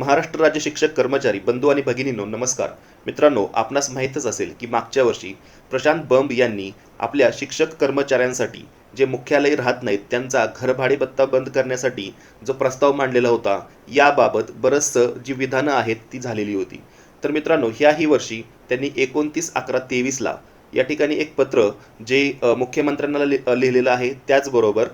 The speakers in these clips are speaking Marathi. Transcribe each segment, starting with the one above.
महाराष्ट्र राज्य शिक्षक कर्मचारी बंधू आणि भगिनींनो नमस्कार. मित्रांनो आपणास माहीतच असेल की मागच्या वर्षी प्रशांत बंब यांनी आपल्या शिक्षक कर्मचाऱ्यांसाठी जे मुख्यालय राहत नाहीत त्यांचा घरभाडेपत्ता बंद करण्यासाठी जो प्रस्ताव मांडलेला होता याबाबत बरंचसं जी विधानं आहेत ती झालेली होती. तर मित्रांनो ह्याही वर्षी त्यांनी एकोणतीस अकरा तेवीसला या ठिकाणी एक पत्र जे मुख्यमंत्र्यांना लि लिहिलेलं आहे त्याचबरोबर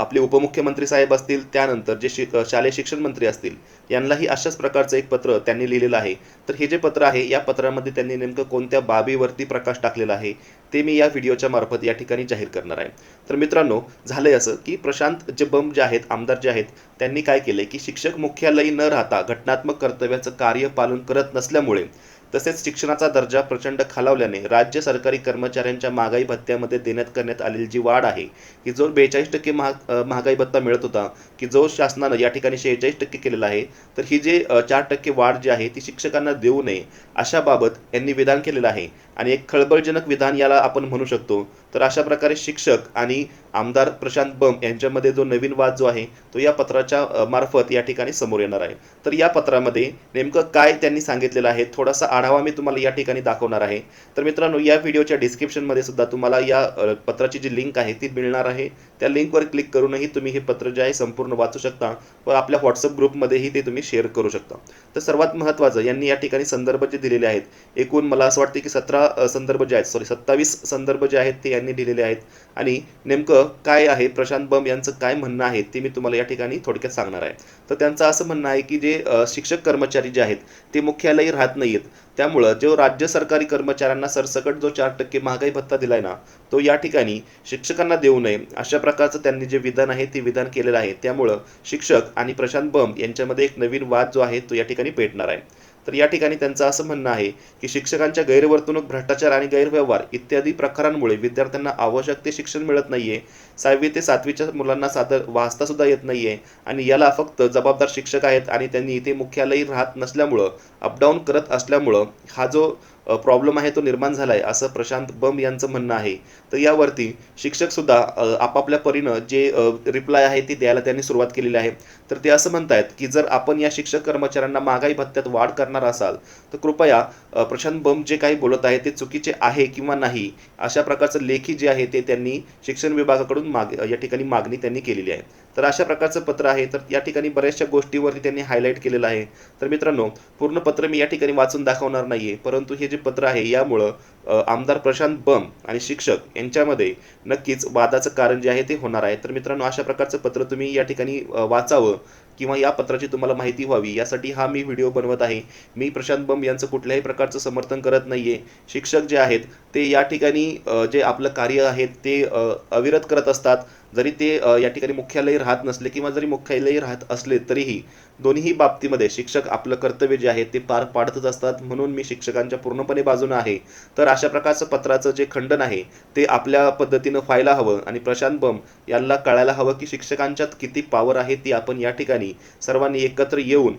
आपले उपमुख्यमंत्री साहेब असतील त्यानंतर जे शि शालेय शिक्षण मंत्री असतील यांनाही अशाच प्रकारचं एक पत्र त्यांनी लिहिलेलं आहे. तर हे जे पत्र आहे या पत्रामध्ये त्यांनी नेमकं कोणत्या बाबीवरती प्रकाश टाकलेला आहे ते मी या व्हिडिओच्या मार्फत या ठिकाणी जाहीर करणार आहे. तर मित्रांनो झालंय असं की प्रशांत जे बम जे आहेत आमदार जे आहेत त्यांनी काय केलंय की शिक्षक मुख्यालयी न राहता घटनात्मक कर्तव्याचं कार्य पालन करत नसल्यामुळे तसेच शिक्षणाचा दर्जा प्रचंड खालावल्याने राज्य सरकारी कर्मचाऱ्यांच्या महागाई भत्त्यामध्ये देण्यात करण्यात आलेली जी वाढ आहे की जो बेचाळीस टक्के महाग महागाई भत्ता मिळत होता की जो शासनानं या ठिकाणी शेहेचाळीस टक्के केलेला आहे तर ही जे चार टक्के वाढ जी आहे ती शिक्षकांना देऊ नये अशा बाबत यांनी विधान केलेलं आहे. आणि एक खळबळजनक विधान याला आपण म्हणू शकतो. तर अशा प्रकारे शिक्षक आणि आमदार प्रशांत बम यांच्यामध्ये जो नवीन वाद जो आहे तो या पत्राच्या मार्फत या ठिकाणी समोर येणार आहे. तर या पत्रामध्ये नेमकं काय त्यांनी सांगितलेलं आहे थोडासा आढावा मी तुम्हाला या ठिकाणी दाखवणार आहे. तर मित्रांनो या व्हिडिओच्या डिस्क्रिप्शनमध्ये सुद्धा तुम्हाला या पत्राची जी लिंक आहे ती मिळणार आहे. त्या लिंकवर क्लिक करूनही तुम्ही हे पत्र जे आहे संपूर्ण वाचू शकता व आपल्या व्हॉट्सअप ग्रुपमध्येही ते तुम्ही शेअर करू शकता. तर सर्वात महत्त्वाचं यांनी या ठिकाणी संदर्भ जे दिलेले आहेत एकूण मला असं वाटतं की सतरा संदर्भ जे आहेत सॉरी सत्तावीस संदर्भ जे आहेत ते यांनी लिहिलेले आहेत. आणि नेमकं काय आहे? प्रशांत बम यांचं काय म्हणणं आहे? ते मी तुम्हाला या ठिकाणी थोडक्यात सांगणार आहे. तर त्यांचं असं म्हणणं आहे की जे शिक्षक कर्मचारी जे आहेत ते मुख्यालयी राहत नाही आहेत त्यामुळं जो राज्य सरकारी कर्मचाऱ्यांना सरसकट जो चार टक्के महागाई भत्ता दिलाय ना तो या ठिकाणी शिक्षकांना देऊ नये. अशा प्रकारचं त्यांनी जे विधान आहे ते विधान केलेलं आहे. त्यामुळं शिक्षक आणि प्रशांत बम यांच्यामध्ये एक नवीन वाद जो आहे तो या ठिकाणी पेटणार आहे. तर या ठिकाणी त्यांचं असं म्हणणं आहे की शिक्षकांच्या गैरवर्तणूक भ्रष्टाचार आणि गैरव्यवहार इत्यादी प्रकारांमुळे विद्यार्थ्यांना आवश्यक ते शिक्षण मिळत नाहीये. सहावी ते सातवीच्या मुलांना सादर वाचता सुद्धा येत नाहीये आणि याला फक्त जबाबदार शिक्षक आहेत आणि त्यांनी इथे मुख्यालयी राहत नसल्यामुळं अपडाऊन करत असल्यामुळं हा जो प्रॉब्लेम आहे तो निर्माण झाला आहे असं प्रशांत बम यांचं म्हणणं आहे. तर यावरती शिक्षक सुद्धा आपापल्या परीनं जे रिप्लाय आहे ते द्यायला त्यांनी सुरुवात केलेली आहे. तर ते असं म्हणतायत की जर आपण या शिक्षक कर्मचाऱ्यांना महागाई भत्त्यात वाढ करणार असाल तर कृपया प्रशांत बम जे काही बोलत आहे ते चुकीचे आहे किंवा नाही अशा प्रकारचं लेखी जे आहे ते त्यांनी शिक्षण विभागाकडून माग या ठिकाणी मागणी त्यांनी केलेली आहे. तर अशा प्रकारचं पत्र आहे. तर या ठिकाणी बऱ्याचशा गोष्टीवरती त्यांनी हायलाईट केलेलं आहे. तर मित्रांनो पूर्ण पत्र मी या ठिकाणी वाचून दाखवणार नाही आहे परंतु हे जे पत्र आहे यामुळं आमदार प्रशांत बम आणि शिक्षक यांच्यामध्ये नक्कीच वादाचं कारण जे आहे ते होणार आहे. तर मित्रांनो अशा प्रकारचं पत्र तुम्ही या ठिकाणी वाचावं किंवा या पत्राची तुम्हाला माहिती व्हावी यासाठी हा मी व्हिडिओ बनवत आहे. मी प्रशांत बम यांचं कुठल्याही प्रकारचं समर्थन करत नाहीये. शिक्षक जे आहेत ते या ठिकाणी जे आपलं कार्य आहे ते अविरत करत असतात. जरी ते या ठिकाणी मुख्यालय राहत नसले किंवा जरी मुख्यालय राहत असले तरीही दोन्हीही बाबतीमध्ये शिक्षक आपलं कर्तव्य जे आहे ते पार पाडतच असतात. म्हणून मी शिक्षकांच्या पूर्णपणे बाजूनं आहे. तर अशा प्रकारचं पत्राचं जे खंडन आहे ते आपल्या पद्धतीनं व्हायला हवं आणि प्रशांत बम यांना कळायला हवं की शिक्षकांच्यात किती पावर आहे ती आपण या ठिकाणी सर्वांनी एकत्र येऊन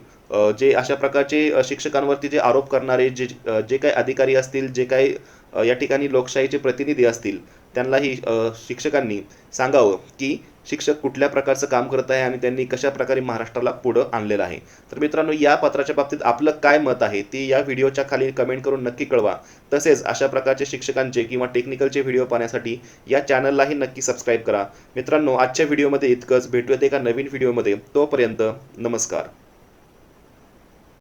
जे अशा प्रकारचे शिक्षकांवरती जे आरोप करणारे जे जे काही अधिकारी असतील जे काही या ठिकाणी लोकशाहीचे प्रतिनिधी असतील त्यांनाही शिक्षकांनी सांगावं की शिक्षक कुठल्या प्रकारचं काम करत आहे आणि त्यांनी कशा प्रकारे महाराष्ट्राला पुढं आणलेलं आहे. तर मित्रांनो या पत्राच्या बाबतीत आपलं काय मत आहे ते या व्हिडिओच्या खाली कमेंट करून नक्की कळवा. तसेच अशा प्रकारचे शिक्षकांचे किंवा टेक्निकलचे व्हिडिओ पाहण्यासाठी या चॅनललाही नक्की सबस्क्राईब करा. मित्रांनो आजच्या व्हिडिओमध्ये इतकंच. भेटूयात एका नवीन व्हिडिओमध्ये. तोपर्यंत नमस्कार.